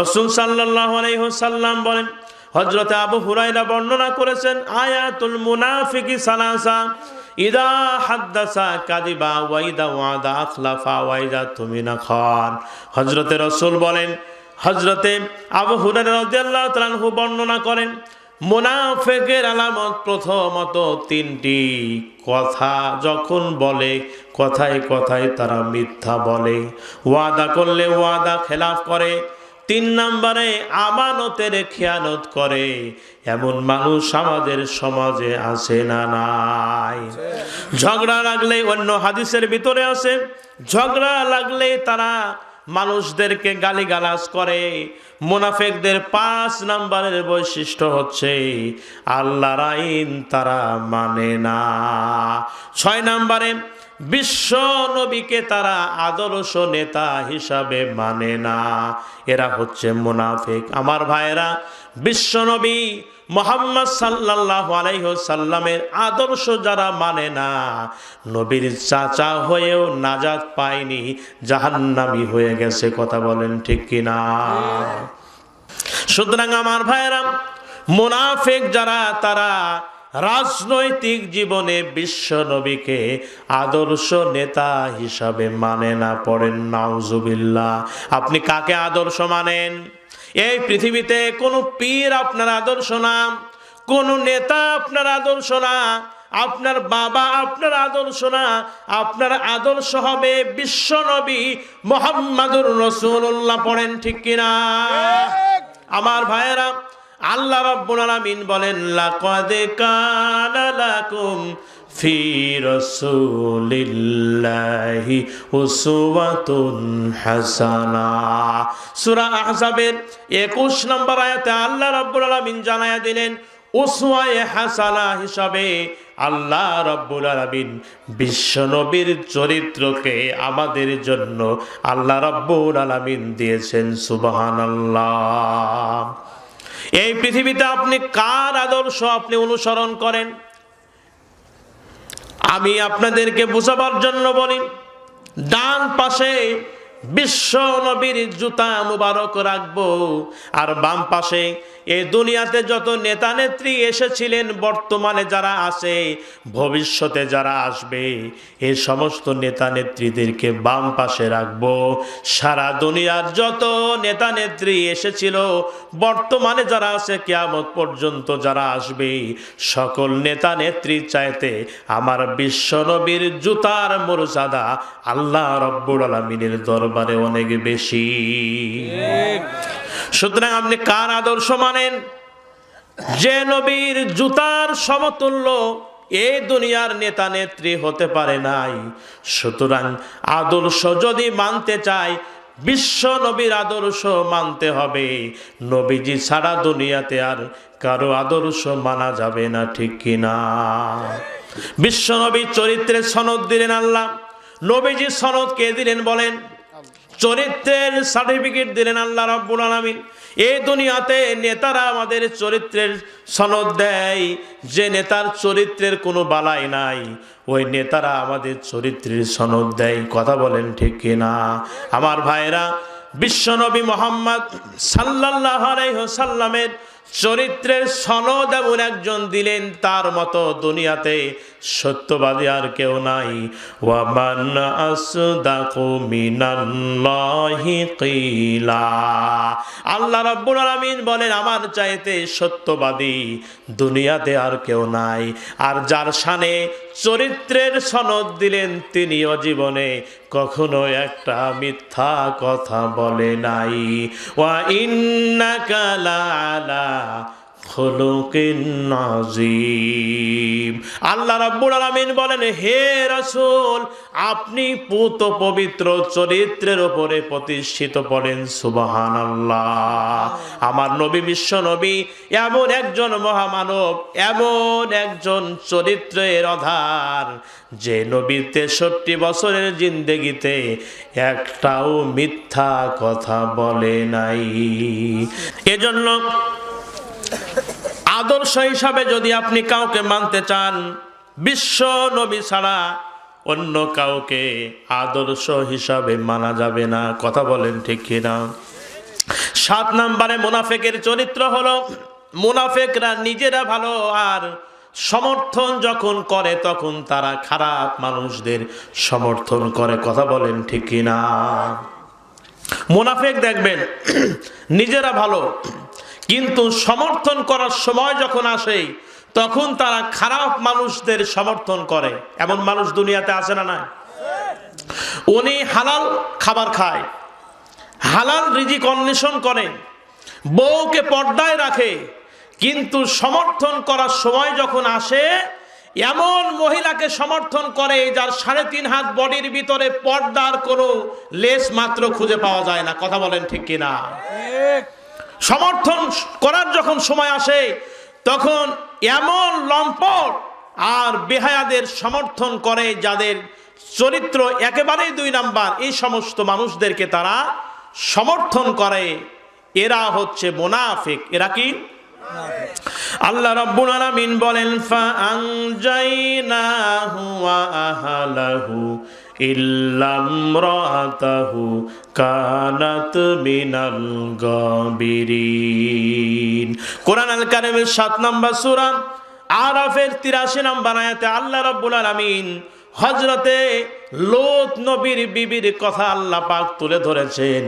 রসুল সাল্লাহ আলাইসাল্লাম বলেন হজরতে আবু হুরাইরা বর্ণনা করেছেন, আয়াতুল মুনাফিকি সালাসা হজরতে রসুল বলেন হজরতে আবু বর্ণনা করেন, মুনাফেকের আলামত প্রথমত তিনটি কথা, যখন বলে, কথায় কথায় তারা মিথ্যা বলে। ওয়াদা করলে ওয়াদা খেলাফ করে তিন নম্বরে আমানতের খেয়ানত করে। এমন মানুষ আমাদের সমাজে আছে না নাই। ঝগড়া লাগলে অন্য হাদিসের ভিতরে আছে ঝগড়া লাগলে তারা মানুষদেরকে গালিগালাজ করে। মুনাফেকদের পাঁচ নাম্বারের বৈশিষ্ট্য হচ্ছে, আল্লাহর আইন তারা মানে না। ছয় নাম্বারে বিশ্ব নবীকে তারা আদর্শ নেতা হিসাবে মানে না। এরা হচ্ছে মুনাফেক। আমার ভাইয়েরা বিশ্ব নবী মোহাম্মদ সাল্লাহ আলাইসাল্লামের আদর্শ যারা মানে না নবীর চাচা হয়েও নাজাত পায়নি জাহান্নামি হয়ে গেছে কথা বলেন ঠিক কিনা? সুতরাং আমার ভাইরা মুনাফেক যারা তারা রাজনৈতিক জীবনে বিশ্ব নবীকে আদর্শ নেতা হিসাবে মানে না পড়েন নাউজুবিল্লাহ। আপনি কাকে আদর্শ মানেন? এই পৃথিবীতে কোনো পীর আপনার আদর্শ না কোনো নেতা আপনার আদর্শ না আপনার বাবা আপনার আদর্শ না আপনার আদর্শ হবে বিশ্ব নবী মোহাম্মদুর রসুল্লাহ পড়েন ঠিক কিনা? আমার ভাইয়েরা আল্লাহ রাব্বুল আলামিন বলেন, লাকাদ কানা লাকুম ফি রাসূলিল্লাহি উসওয়াতুন হাসানা। সূরা আহজাবের 21 নম্বর আয়াতে আল্লাহ রাব্বুল আলামিন জানায়া দিলেন, উসওয়ায়ে হাসানা হিসাবে আল্লাহ রাব্বুল আলামিন বিশ্বনবীর চরিত্রকে আমাদের জন্য আল্লাহ রাব্বুল আলামিন দিয়েছেন, সুবহানাল্লাহ। এই পৃথিবীতে আপনি কার আদর্শ আপনি অনুসরণ করেন? আমি আপনাদেরকে বুঝাবার জন্য বলি, ডান পাশে বিশ্ব নবীর জুতা মুবারক রাখব। আর বাম পাশে এ দুনিয়াতে যত নেতা নেত্রী এসেছিলেন, বর্তমানে যারা আছে, ভবিষ্যতে যারা আসবে, এ সমস্ত নেতা নেত্রীদেরকে বাম পাশে রাখব। সারা দুনিয়ার যত নেতা নেত্রী এসেছিল, বর্তমানে যারা আছে, কেয়ামত পর্যন্ত যারা আসবে, সকল নেতা নেত্রীর চাইতে আমার বিশ্বনবীর জুতার মর্যাদা আল্লাহ রব্বুল আলমিনের দরবারে অনেক বেশি। সুতরাং আপনি কার আদর্শ মানেন? যে নবীর জুতার সমতুল্য এই দুনিয়ার নেতা নেত্রী হতে পারে নাই। সুতরাং আদর্শ যদি মানতে চায়, বিশ্ব নবীর আদর্শ মানতে হবে। নবীজি ছাড়া দুনিয়াতে আর কারও আদর্শ মানা যাবে না, ঠিক কিনা বিশ্ব নবীর চরিত্রের সনদ দিলেন আল্লাহ। নবীজি সনদ কে দিলেন বলেন? চরিত্রের সার্টিফিকেট দিলেন আল্লাহ রাব্বুল আলামিন। এই দুনিয়াতে নেতারা আমাদের চরিত্রের সনদ দেয়, যে নেতার চরিত্রের কোনো বালাই নাই। ওই নেতারা আমাদের চরিত্রের সনদ দেয়, কথা বলেন ঠিক কিনা? আমার ভাইরা বিশ্বনবী মোহাম্মদ সাল্লাহ সাল্লামের চরিত্রের সনদ এমন একজন দিলেন, তার মতো দুনিয়াতে সত্যবাদী আর কেউ নাই। আল্লাহ রাব্বুল আলামিন বলেন, আমার চাইতে সত্যবাদী দুনিয়াতে আর কেউ নাই। আর যার শানে চরিত্রের সনদ দিলেন তিনিও জীবনে কখনো একটা মিথ্যা কথা বলে নাই। ওয়া ইন্নাকা নাজিম আল্লাহ রাব্বুল আলামিন বলেন, হে রাসূল, আপনি পবিত্র চরিত্রের উপরে প্রতিষ্ঠিত পড়েন সুবহানাল্লাহ। আমার নবী বিশ্ব নবী এমন একজন মহামানব, এমন একজন চরিত্রের অধার যে নবী তেষট্টি বছরের জিন্দেগিতে একটাও মিথ্যা কথা বলে নাই। এজন্য আদর্শ হিসাবে যদি আপনি কাউকে মানতে চান, বিশ্ব নবী ছাড়া অন্য কাউকে আদর্শ হিসাবে মানা যাবে না। কথা বলেন ঠিক কিনা? সাত নাম্বারে মুনাফেকের চরিত্র হলো, মুনাফেকরা নিজেরা ভালো আর সমর্থন যখন করে তখন তারা খারাপ মানুষদের সমর্থন করে। কথা বলেন ঠিক কিনা? মুনাফেক দেখবেন, নিজেরা ভালো কিন্তু সমর্থন করার সময় যখন আসে, তখন তারা খারাপ মানুষদের সমর্থন করে। এমন মানুষ দুনিয়াতে আছে না নাই? উনি হালাল খাবার খায়, হালাল রিজিক অন্বেষণ করে, বউকে পর্দায় রাখে, কিন্তু সমর্থন করার সময় যখন আসে, এমন মহিলাকে সমর্থন করে যার সাড়ে তিন হাত বডির ভিতরে পর্দার কোনো লেস মাত্র খুঁজে পাওয়া যায় না। কথা বলেন ঠিক কিনা? সমর্থন করার যখন সময় আসে, তখন এমন লম্পট আর বেহায়াদের সমর্থন করে যাদের চরিত্র একেবারেই দুই নাম্বার। এই সমস্ত মানুষদেরকে তারা সমর্থন করে। এরা হচ্ছে মোনাফিক। এরা কি? আল্লাহ রাব্বুল আলামিন বলেন ফা আনজাইনাহু ওয়া আহলাহু ইল্লা ইমরাতাহু কানাত মিনাল গাবিরিন। কোরআন আল কারিমের 7 নম্বর সূরা, আরাফের 83 নম্বর আয়াতে আল্লাহ রাব্বুল আলামিন হজরতে লোত নবীর বিবির কথা আল্লাহ পাক তুলে ধরেছেন।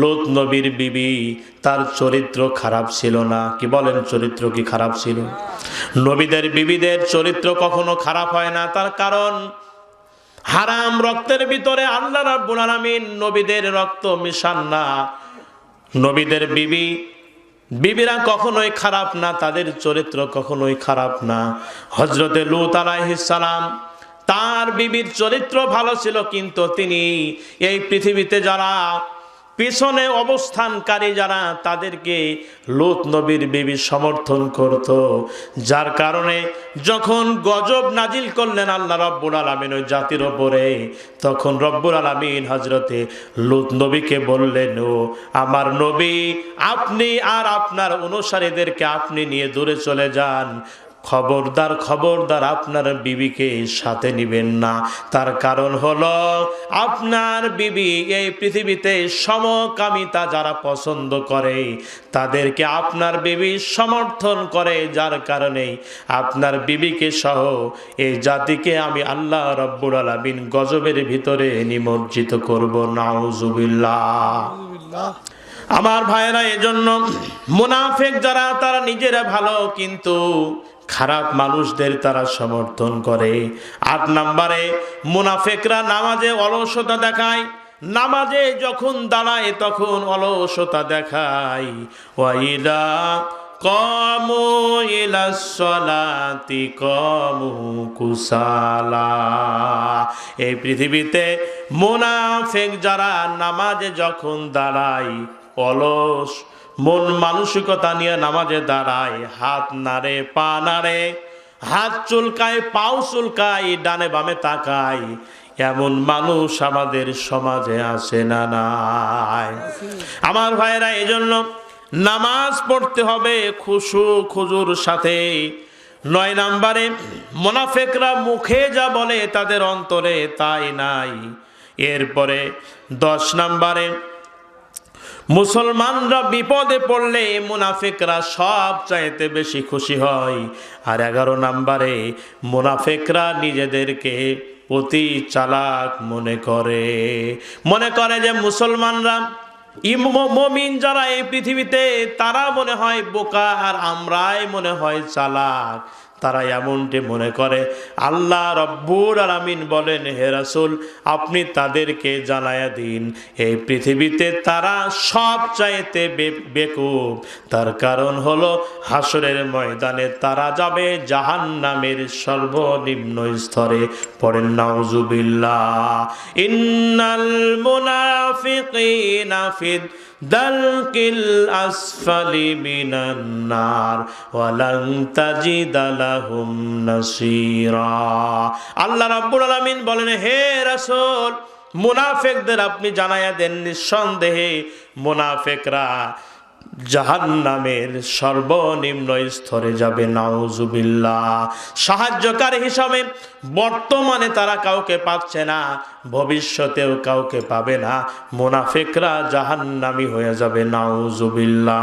লোত নবীর বিবি তার চরিত্র খারাপ ছিল না। কি বলেন, চরিত্র কি খারাপ ছিল? নবীদের বিবিদের চরিত্র কখনো খারাপ হয় না। তার কারণ হারাম রক্তের ভিতরে আল্লাহ রাব্বুল আলামিন নবীদের রক্ত মিশান না। নবীদের বিবি, বিবিরা কখনোই খারাপ না, তাদের চরিত্র কখনোই খারাপ না। হজরতে লুত সালাম, তার বিবির চরিত্র ভালো ছিল, কিন্তু তিনি এই পৃথিবীতে যারা পিছনে অবস্থানকারী যারা, তাদেরকে লুত নবীর বিবি সমর্থন করত। যার কারণে যখন গজব নাজিল করলেন আল্লাহ রব্বুল আলমিন ওই জাতির ওপরে তখন রব্বুল আলমিন হজরতে লুত নবীকে বললেন, ও আমার নবী, আপনি আর আপনার অনুসারীদেরকে আপনি নিয়ে দূরে চলে যান। খবরদার খবরদার আপনার বিবিকে সাথে নিবেন না। তার কারণ হলো, আপনার বিবি এই পৃথিবীতে সমকামিতা যারা পছন্দ করে, তাদেরকে আপনার বিবি সমর্থন করে, যার কারণে আপনার বিবিকে সহ এই জাতিকে আমি আল্লাহ রব্বুল আলমিন গজবের ভিতরে নিমজ্জিত করব। নাউজুবিল্লাহ। আমার ভাইয়েরা, এজন্য মুনাফেক যারা, তারা নিজেরা ভালো, কিন্তু খারাপ মানুষদের তারা সমর্থন করে। আট নম্বরে, মুনাফেকরা নামাজে অলসতা দেখায়। নামাজে যখন দাঁড়ায়, তখন অলসতা দেখায়। ওয়াইদা ইলাসলাতি কমু কুসালা। এই পৃথিবীতে মুনাফেক যারা নামাজে যখন দাঁড়ায়, অলস মন মানসিকতা নিয়ে নামাজে দাঁড়ায়, হাত নাড়ে, পা নাড়ে, হাত চুলকায়, পাও চুলকায়, ডানে বামে তাকায়। এমন মানুষ আমাদের সমাজে আসে না নাই। আমার ভাইয়েরা এই জন্য নামাজ পড়তে হবে খুশু খুজুর সাথে। নয় নাম্বারে, মোনাফেকরা মুখে যা বলে তাদের অন্তরে তাই নাই। এরপরে দশ নাম্বারে মুসলমানরা বিপদে পড়লে মুনাফিকরা সব চাইতে বেশি খুশি হয়। আর এগারো নাম্বারে, মুনাফিকরা নিজেদেরকে অতি চালাক মনে করে। মনে করে যে মুসলমানরা মমিন যারা এই পৃথিবীতে, তারা মনে হয় বোকা আর আমরাই মনে হয় চালাক। তারা এমনটি মনে করে। আল্লাহ রব্বুর আলামিন বলেন, হে রাসুল, আপনি তাদেরকে জানায়া দিন। এই পৃথিবীতে তারা সব চাইতে বেকুব। তার কারণ হলো হাসরের ময়দানে তারা যাবে জাহান নামের সর্বনিম্ন স্তরে। পড়েন, নাউজুবিল্লাহ। ইন্নাল মুনাফিকিনা ফিদ দালকিল আসফালি মিনান নার, ওয়ালান তাজিদা লাহুম নাসীরা। আল্লাহ রাব্বুল আলামিন বলেন, হে রাসূল, মুনাফেকদের আপনি জানায়া দেন নিঃসন্দেহে মুনাফেকরা জাহান্নামের সর্বনিম্ন স্তরে যাবে, নাউজুবিল্লাহ। সাহায্যকারী হিসাবে বর্তমানে তারা কাউকে পাচ্ছে না, ভবিষ্যতেও কাউকে পাবে না, মোনাফেকরা জাহান্নামি হয়ে যাবে, নাউজুবিল্লাহ।